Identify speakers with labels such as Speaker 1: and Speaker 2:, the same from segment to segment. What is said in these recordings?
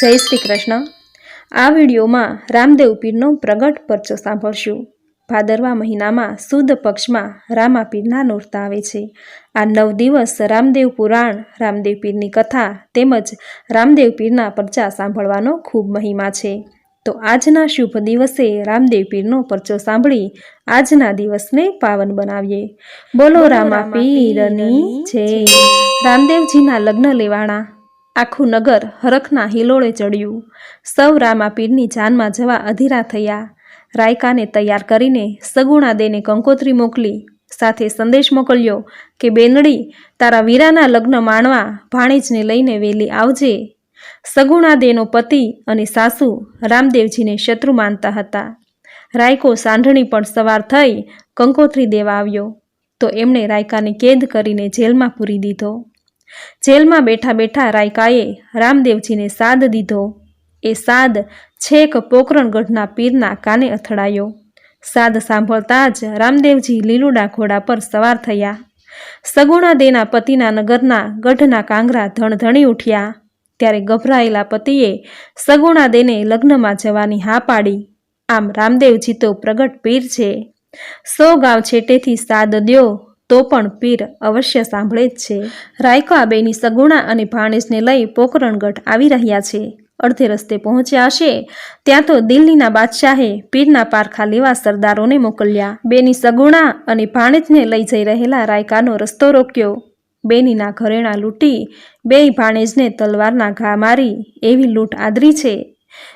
Speaker 1: જય શ્રી કૃષ્ણ. આ વિડીયોમાં રામદેવ પીરનો પ્રગટ પરચો સાંભળશું. ભાદરવા મહિનામાં સુદ પક્ષમાં રામા પીરના નોરતા આવે છે. આ નવ દિવસ રામદેવ પુરાણ રામદેવ પીરની કથા તેમજ રામદેવ પીરના પરચા સાંભળવાનો ખૂબ મહિમા છે. તો આજના શુભ દિવસે રામદેવ પીરનો પરચો સાંભળી આજના દિવસને પાવન બનાવીએ. બોલો રામા પીરની જય. રામદેવજીના લગ્ન લેવાણા. આખું નગર હરખના હિલોળે ચડ્યું. સૌ રામા પીરની જાનમાં જવા અધીરા થયા. રાયકાને તૈયાર કરીને સગુણા દેને કંકોત્રી મોકલી. સાથે સંદેશ મોકલ્યો કે, બેનડી, તારા વીરાના લગ્ન માણવા ભાણેજને લઈને વેલી આવજે. સગુણા દેનો પતિ અને સાસુ રામદેવજીને શત્રુ માનતા હતા. રાયકો સાંઢણી પણ સવાર થઈ કંકોત્રી દેવા આવ્યો. તો એમણે રાયકાને કેદ કરીને જેલમાં પૂરી દીધો. જેલમાં બેઠા બેઠા રાયકાએ રામદેવજીને સાદ દીધો. એ સાદ છેક પોકરણગઢના પીરના કાને અથડાયો. સાદ સાંભળતા જ રામદેવજી લીલુડા ઘોડા પર સવાર થયા. સગુણા દેના પતિના નગરના ગઢના કાંગરા ધણધણી ઉઠ્યા. ત્યારે ગભરાયેલા પતિએ સગુણાદેને લગ્નમાં જવાની હા પાડી. આમ રામદેવજી તો પ્રગટ પીર છે. સો ગાંવ છેટેથી સાદ દ્યો. તો પણ પીર અવશ્ય સાંભળે જ છે. રાયકા બેની સગુણા અને ભાણેજને લઈ પોકરણગઢ આવી રહ્યા છે. અડધે રસ્તે પહોંચ્યા હશે, ત્યાં તો દિલ્હીના બાદશાહે પીરના પારખા લેવા સરદારોને મોકલ્યા. બેની સગુણા અને ભાણેજને લઈ જઈ રહેલા રાયકાનો રસ્તો રોક્યો. બેનીના ઘરેણા લૂંટી, બેય ભાણેજને તલવારના ઘા મારી, એવી લૂંટ આદરી છે.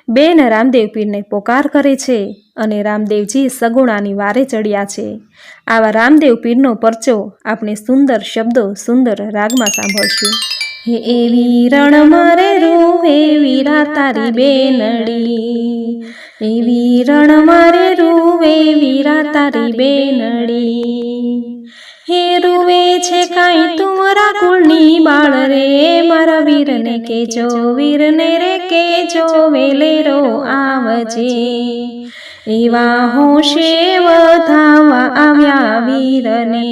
Speaker 1: બેન રામદેવ પીરને પોકાર કરે છે અને રામદેવજી સગુણાની વારે ચડ્યા છે. આવા રામદેવ પીરનો પરચો આપણે સુંદર શબ્દો સુંદર રાગમાં સાંભળશું. હે એવી રણ મારે રૂવે વીરા તારી બેનડી. એવી રણ મારે રૂવે વીરા તારી બેનડી. હે રૂવે છે કાંઈ તુમરા કુળની બાળ રે, મારા વીરને કેજો, વીરને રે કેજો, વેલેરો આવજે. એવા હોશે વધાવા આવ્યા વીરને.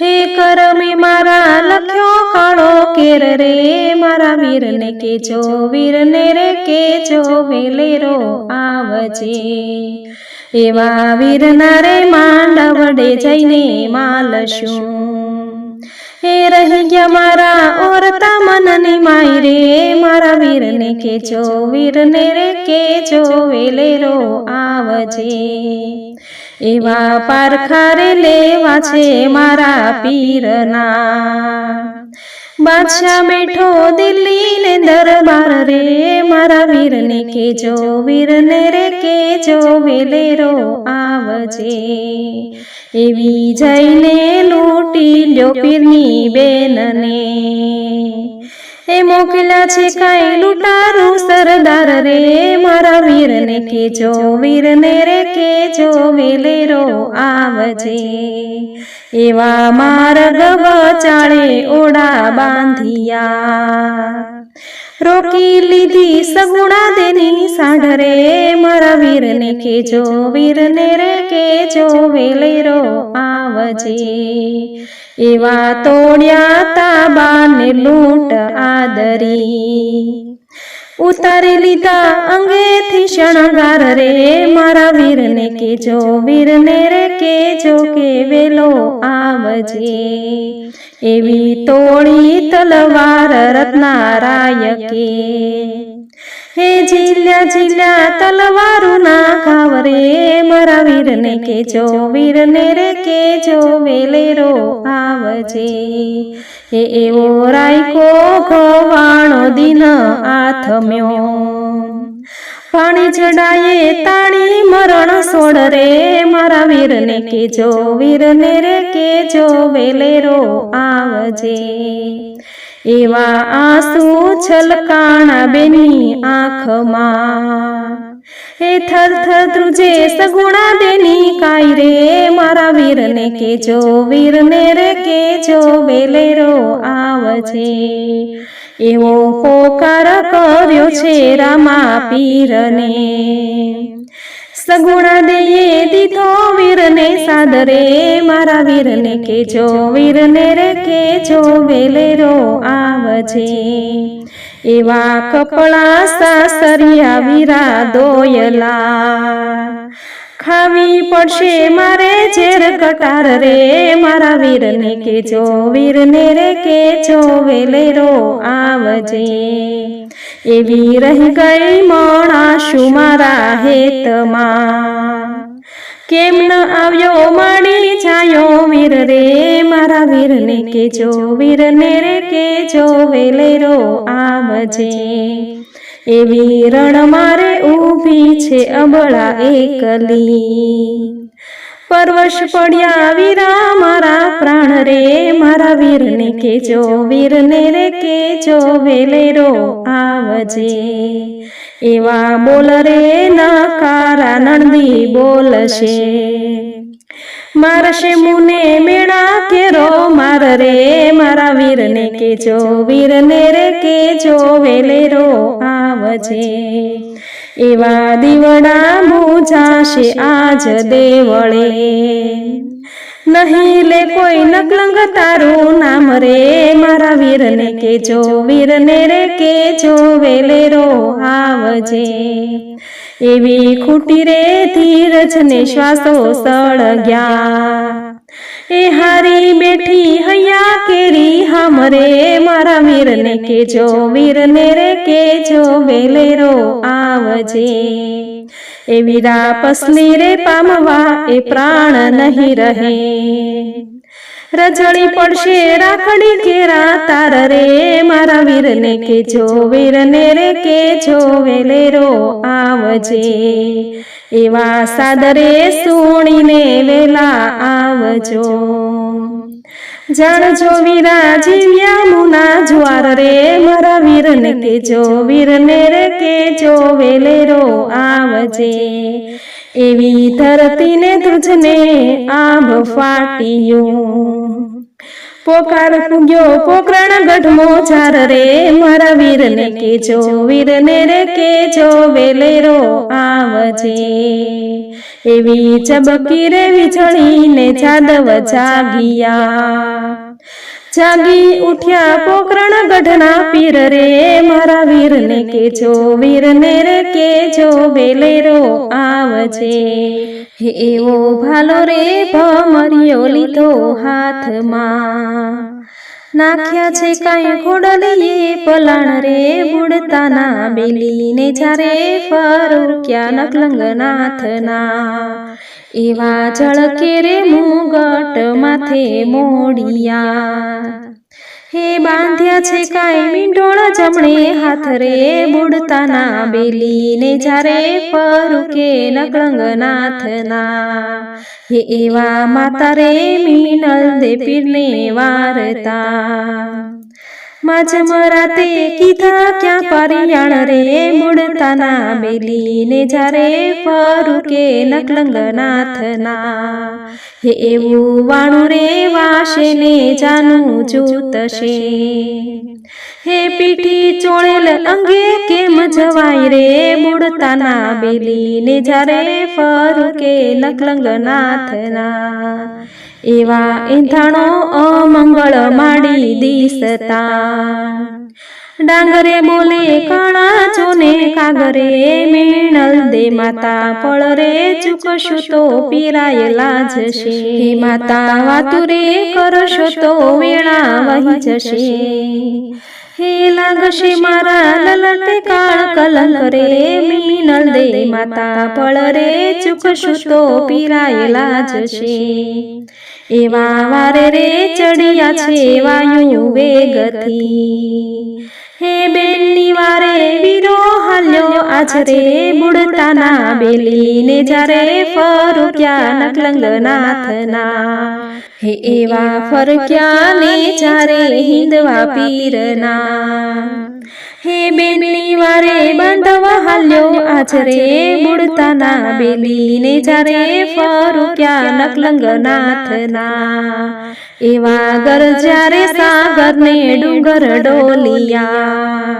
Speaker 1: હે કરમે મારા લખ્યો કાળો કેર રે, મારા વીરને કેજો, વીરને રે કેજો, વેલેરો આવજે. એવા વીર નરે માંડવડે જઈને માલશું. હે રહી ગયા મારા ઓરતા મનની માય રે મારા વીરને કેજો, વીરને રે કેજો, વેલેરો આવજે. એવા પારખારે લેવા છે મારા પીરના. બાદશાહ બેઠો દિલ્હી ને દરબાર રે. મારા વીરને કેજો વીરને રે કેજો વેલેરો આવજે. એવી જઈને લૂંટી લ્યો પીરની બેનને. એ મોકલ્યા છે કાંઈ લૂંટારું સરદાર રે. મારા વીરને કેજો, વીરને રે કેજો, વેલેરો આવજે. એવા માર્ગ ચાળે ઓડા બાંધિયા. રોકી લીધી સગુણા દેની સાઢરે. મારા વીરને કેજો, વીરને રે કેજો, વેલેરો આવજે એવા તોડ્યા તાબાને લૂંટ આદરી. ઉતારી લીધા અંગેથી શણગાર રે. મારા વીરને કેજો વીરને રે કેજો કે વેલો આવજે. એવી તોડી તલવાર રત્નારાય કે હે જીલ્યા જીલ્યા તલવારું ના ખાવ રે મારા વીરને કેજો, વીરને રે કેજો, વેલેરો આવજે. હે એવો રાયકો ગવાણો દિન આથમ્યો. પાણી ચડાયે તાણી મરણ સોડ રે મારા વીરને કેજો, વીરને રે કેજો, વેલેરો આવજે. એવા આંસુ છલકાણા બેની આંખમાં. હે થર થર ધ્રુજે સગુણા દેની કાઈ રે? મારા વીરને કેજો, વીરને રે કેજો, વેલેરો આવજે. એવો પોકાર કર્યો છે રામા પીરને. સગુણા દઈએ દીધો વીરને સાદરે, મારા વીરને કેજો, વીરને રે કેજો, વેલેરો આવજે. એવા કપડા સાસરિયા વીરા દોયલા. ખાવી પડશે મારે ઝેર કટાર રે. મારા વીરને કેજો, વીરને રે કેજો, વેલેરો આવજે. એવી રહી ગઈ મોણાશું મારા હેતમાં. કેમ ન આવ્યો મળી જાયો વીર રે? મારા વીરને કેજો, વીરને રે કેજો, વેલેરો આવજે. એવી રણ મારે ઊભી છે અબળા એકલી. પરવશ પડ્યા વીરા, મારા પ્રાણ રે, મારા વીરને કેજો, વીરને રે કેજો, વેલેરો આવજે. એવા બોલ રે, નકારા નંદી બોલશે. મારશે મુને મેળા કેરો માર રે, મારા વીરને કેજો, વીરને રે કેજો, વેલેરો આવજે એવા દીવડા મૂજાશે આજ દેવળે. નહીં લે કોઈ નકલંગ તારું નામ રે. મારા વીરને કેજો, વીરને રે કેજો, વેલેરો આવજે. એવી ખૂટી રે ધીરજને શ્વાસો સળગ્યા. એ હારી બેઠી હૈયા કેરી હમરે મારા વીરને કેજો, વીરને રે કેજો, વેલેરો આવજે. એ વીરા પસલી રે પામવા એ પ્રાણ નહીં રહે. રજળી પડશે રાખડી કેરા તાર રે મારા વીરને કેજો, વીરને રે કેજો, વેલેરો આવજે. એવા સાદરે સુણીને વેલા આવજો. જાણજો વીરા જીવ્યા મુના જ્વાર રે, મારા વીરને કેજો, વીરને રે કેજો, વેલેરો આવજે. એવી ધરતીને તુજને આભ ફાટ્યું. પોકાર ફૂગ્યો પોકરણ ગઢમો ચાર રે. મારા વીરને કેજો, વીરને રે કેજો, વેલેરો આવજે. એવી ચબકી રે, વીજળીને જાદવ જાગિયા જાગી ઉઠ્યા પોકરણ ગઢના પીર રે, મારા વીરને કેજો, વીરને રે કેજો, વેલેરો આવજે. હે એવો ભાલો રે, ભમરિયો લીધો હાથમાં. નાખ્યા છે કાંઈ ખોડલીએ પલાણ રે, બુડતાના બેલીને જ્યારે ફરુક્યા નકલંગનાથના એવા જળકે રે મુગટ માથે મોડિયા હે બાંધ્યા છે કાંઈ મીંડોળ જમણે હાથ રે બુડતાના બેલીને જ્યારે ફરુકે નકલંગનાથના હે એવા માતા રે મીનલ દે પીરને વારતા. માજમરાતે કીધા ક્યાં પરિયાણ રે? મુડતાના મેલીને જ્યારે ફરુકે નકલંગનાથના હે એવું વાણું રે વાશે ને જાનું જૂતશે હે પીઠી ચોળેલ અંગે કેમ જવાય રે? બુડતાના બેલીને જ્યારે ફરુકે નકલંગનાથના એવા એંધાણો અમંગળ દિસતા ડાંગરે બોલે કણા ચોને કાગરે મેણલ દે માતા પળ રે ચૂકશું તો પીરાયેલા જશે હે માતા વાતુરે કરશો તો વેળા વહી જશે કાળ કલંક રે, મીનલ દે માતા પળ રે ચૂકશું તો પીરાયેલા જશે એવા વારે રે ચડિયા છે વાયુ વેગથી. હે બેનની વારે વીરો હાલ્યો આજ રે બુડતાના બેલીને જ્યારે ફરુક્યા નકલંગનાથના હે એવા ફરક્યા ને જ્યારે હિંદવા પીરના. હે બેનની વારે બાંધવા હાલ્યો આજ રે બુડતાના બેલીને જ્યારે ફરુક્યા નકલંગનાથના. એવા ગરજ્યારે સાગરને ડુંગર ડોલિયા.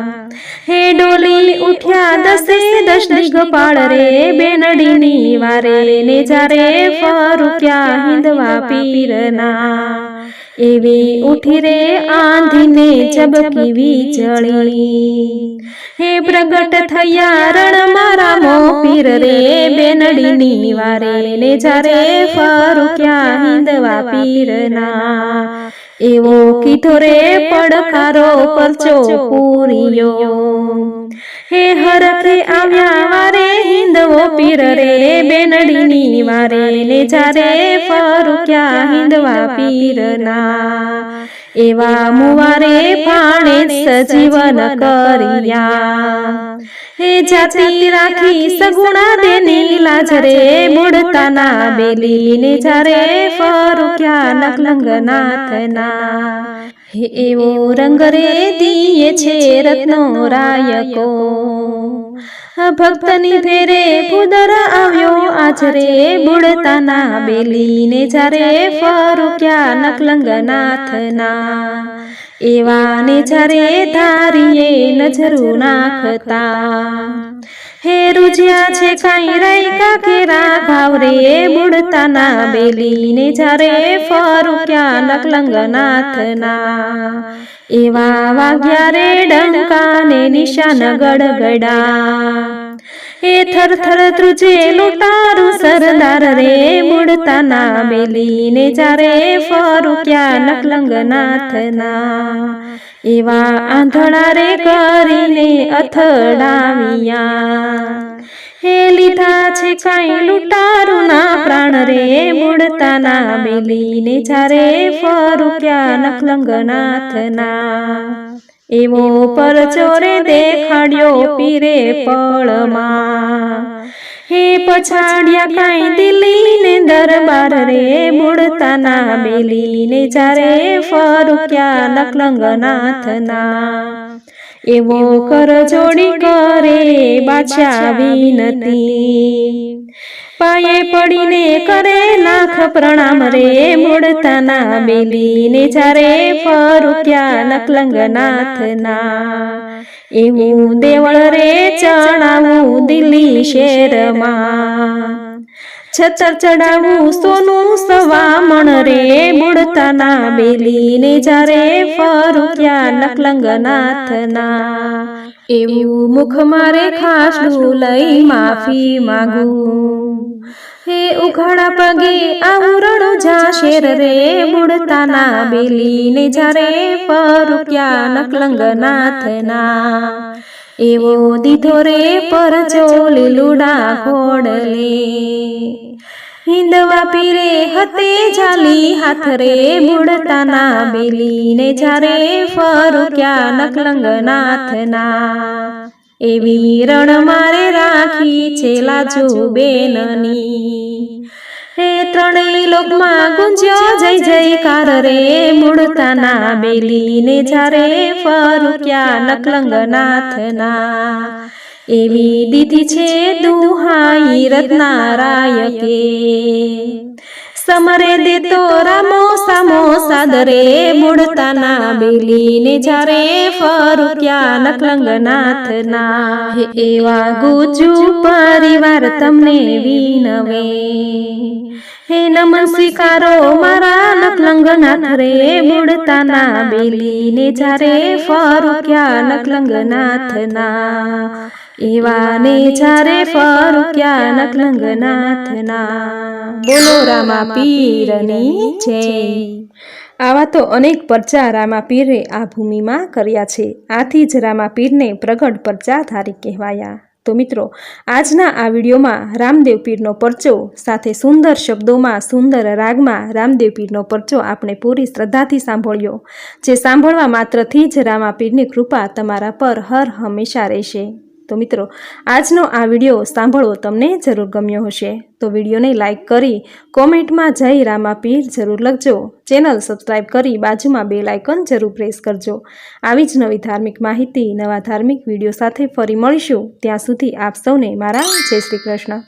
Speaker 1: હે ડોલી ઉઠ્યા દસે દસ દિગપાળ રે બેનડીની વારે ને જારે ફરુક્યા હિંદવા પીરના. એવી ઉઠી રે આંધીને ચબકી વીજળી હે પ્રગટ થયા રણ મારા મો પીર રે બેનડીની વારે ને જારે ફરુક્યા હિંદવા પીરના એવો કીધો રે પડકારો પરચો પૂરિયો હે હરખે આવ્યા વારે હિંદવો પીર રે બેનડીની વારે ને જારે ફરુક્યા હિંદવા પીરના. એવા મુવારે પાણે સજીવન કર્યા. હે જાતિ રાખી સગુણા દેની લાજ રે મૂળતાના બેલી ને જારે ફરુક્યા નકલંગનાથના હે એવો રંગ રે દિયે છે રત્નો રાયકો ભક્તની ફેરે પુદર આવ્યો આજ રે બુડતાના બેલીને જારે ફરુક્યા નકલંગનાથના એવા ને જારે ધારીએ નજરું નાખતા. હે છે કાંઈ રહી કાકેરા ઘાવ રે? બુડતાના બેલીને જારે ફરુક્યા નકલંગનાથના. એવા વાગ્યા રે ડંકાને નિશાન ગડગડા. હે થર થર ધ્રુજે લૂંટારું સરદાર રે મૂળતાના બેલીને જારે ફરુક્યા નકલંગનાથના એવા આંધળા રે કરીને અથડાવ્યા. હે લીધા છે કાંઈ લૂંટારું ના પ્રાણ રે મૂળતાના બેલીને જારે ફરુક્યા નકલંગનાથના એવો પરચોરે દેખાડ્યો પીરે પળમાં. હે પછાડ્યા કાંઈ દિલ્હીને દરબાર રે મૂળતાના બેલીને જ્યારે ફરુક્યા નકલંગનાથના એવો કર જોડી કરે બાદશાહ વિનતી. પાયે પડીને કરે લાખ પ્રણામ રે મૂળતાના બેલીને જારે ફરુક્યા નકલંગનાથના. એવું દેવળ રે ચણાવું દિલ્હી શેરમાં. છતર ચડાવું, સોનું સવામણ રે મૂળતાના બેલીને જારે ફરુક્યા નકલંગનાથના. એવું મુખ મારે ખાસલું લઈ માફી માગું. હે ઉઘાડા પગે આવરણું જા શેર રે મૂળતાના બેલીને જારે ફરુક્યા નકલંગનાથના. એવો દીધો રે પરચો લીલુડા ખોડલે હિંદવા પીરે હતે જાલી હાથ રે મૂળતાના બેલીને જારે ફરુક્યા નકલંગનાથના એવી રણ મારે રાખી છે લાજુ બેનની. હે ત્રણેય લોકમાં ગુંજ્યો, જય જયકાર રે, મૂળતાના બેલીને જારે ફરુક્યા નકલંગનાથના. એવી દીધી છે દુહાઈ રત્નારાયકે. સમરે દેતો રામો સામો સાદરે મૂળતાના બેલીને જારે ફરુક્યા નકલંગનાથના હે એવા ગુજુ પરિવાર તમને વિનવે હે નમન સ્વીકારો મારા નકલંગનાથ રે મૂળતાના બેલીને જારે ફરુક્યા નકલંગનાથના એવા ને જારે ફરુક્યા નકલંગનાથના બોલો રામા પીરની જય. આવા તો અનેક પરચા રામાપીરે આ ભૂમિમાં કર્યા છે. આથી જ રામાપીરને પ્રગટ પરચાધારી કહેવાયા. તો મિત્રો, આજના આ વિડીયોમાં રામદેવ પીરનો પરચો સાથે સુંદર શબ્દોમાં, સુંદર રાગમાં રામદેવ પીરનો પરચો આપણે પૂરી શ્રદ્ધાથી સાંભળ્યો. જે સાંભળવા માત્રથી જ રામા પીરની કૃપા તમારા પર હર હંમેશા રહેશે. તો મિત્રો, આજનો આ વીડિયો સાંભળવો તમને જરૂર ગમ્યો હશે. તો વિડીયોને લાઇક કરી, કોમેન્ટમાં જય રામા પીર જરૂર લખજો. ચેનલ સબસ્ક્રાઇબ કરી બાજુમાં બે લાઇકન જરૂર પ્રેસ કરજો. આવી જ નવી ધાર્મિક માહિતી, નવા ધાર્મિક વીડિયો સાથે ફરી મળીશું. ત્યાં સુધી આપ સૌને મારા જય શ્રી કૃષ્ણ.